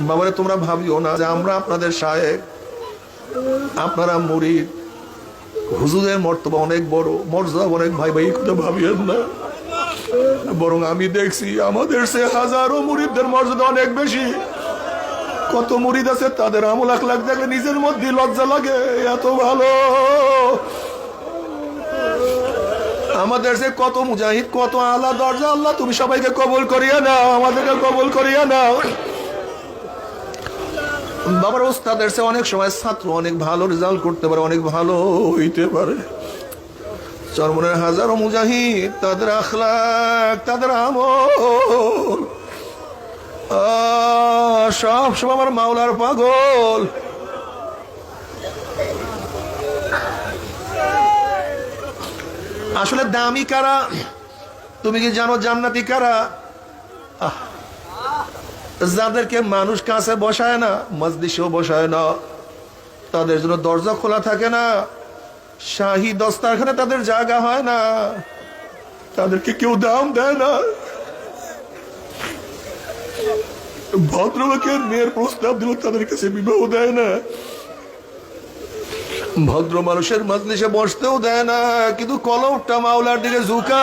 বাবারে, তোমরা ভাবিও না যে আমরা আপনাদের সাহেব আপনারা মুরিদ। হুজুরের মর্তবা অনেক বড়, মর্যাদা অনেক ভাই ভাই কথা ভাবিয়েন না। বরং আমি দেখছি আমাদের সে হাজারো মুরিদদের মর্যাদা অনেক বেশি। কত মুরিদ আছে, তাদের আমল আখলাখ দেখলে নিজের মধ্যে লজ্জা লাগে। এত ভালো। আমাদের সে কত মুজাহিদ, কত আল্লাহ দরজা, আল্লাহ তুমি সবাইকে কবল করিয়া নাও, আমাদেরকে কবল করিয়া নাও। বাবার ওস্তাদের সে অনেক সময় ছাত্র অনেক ভালো রেজাল্ট করতে পারে অনেক ভালো হইতে পারে। চরমনের হাজারো মুজাহিদ তাদের আখলাক তাদের আমল। সব সব আমার মাওলার পাগল। আসলে দামি কারা? তুমি কি জানো জান্নাতি কারা? আহ, যাদেরকে মানুষ কাছে বসায় না, মজলিসেও বসায় না। তাদের জন্য দরজা খোলা থাকে না। শাহী দস্তারখানে তাদের জায়গা হয় না। তাদেরকে কেউ দাম দেয় না। ভদ্রলোকের মেয়ের প্রস্তাব দিল তাদের কাছে বিবাহ দেয় না। ভদ্র মানুষের মজলিসে বসতেও দেয় না, কিন্তু কলমটা মাওলার দিকে ঝুঁকা